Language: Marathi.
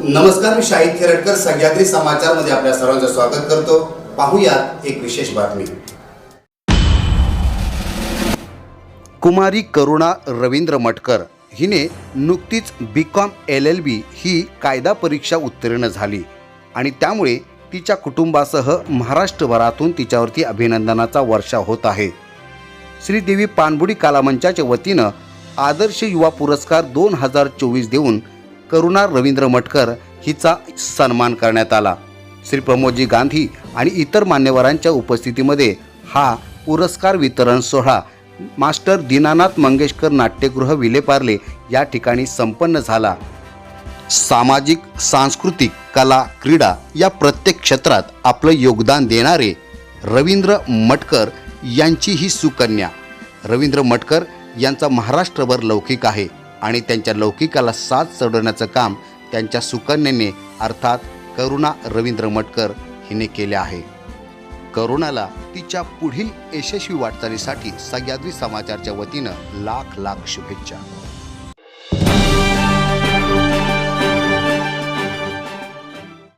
नमस्कार मी शाहिद खेरटकर सह्याद्री समाचारमध्ये आपल्या सर्वांचं स्वागत करतो. पाहूयात एक विशेष बातमी. कुमारी करुणा रवींद्र मटकर हिने नुकतीच B com L L B ही कायदा परीक्षा उत्तीर्ण झाली आणि त्यामुळे तिच्या कुटुंबासह महाराष्ट्रभरातून तिच्यावरती अभिनंदनाचा वर्षा होत आहे. श्रीदेवी पानबुडी कलामंचाच्या वतीनं आदर्श युवा पुरस्कार दोन हजार चोवीस देऊन करुणा रवींद्र मटकर हिचा सन्मान करण्यात आला. श्री प्रमोदजी गांधी आणि इतर मान्यवरांच्या उपस्थितीमध्ये हा पुरस्कार वितरण सोहळा मास्टर दीनानाथ मंगेशकर नाट्यगृह विलेपार्ले या ठिकाणी संपन्न झाला. सामाजिक सांस्कृतिक कला क्रीडा या प्रत्येक क्षेत्रात आपलं योगदान देणारे रवींद्र मटकर यांची ही सुकन्या. रवींद्र मटकर यांचा महाराष्ट्रभर लौकिक आहे. आणि त्यांच्या लौकिकाला साथ चढवण्याचं काम त्यांच्या सुकन्येने अर्थात करुणा रवींद्र मटकर हिने केले आहे. करुणाला तिच्या पुढील यशस्वी वाटचालीसाठी सह्याद्री समाचारच्या वतीनं लाख लाख शुभेच्छा.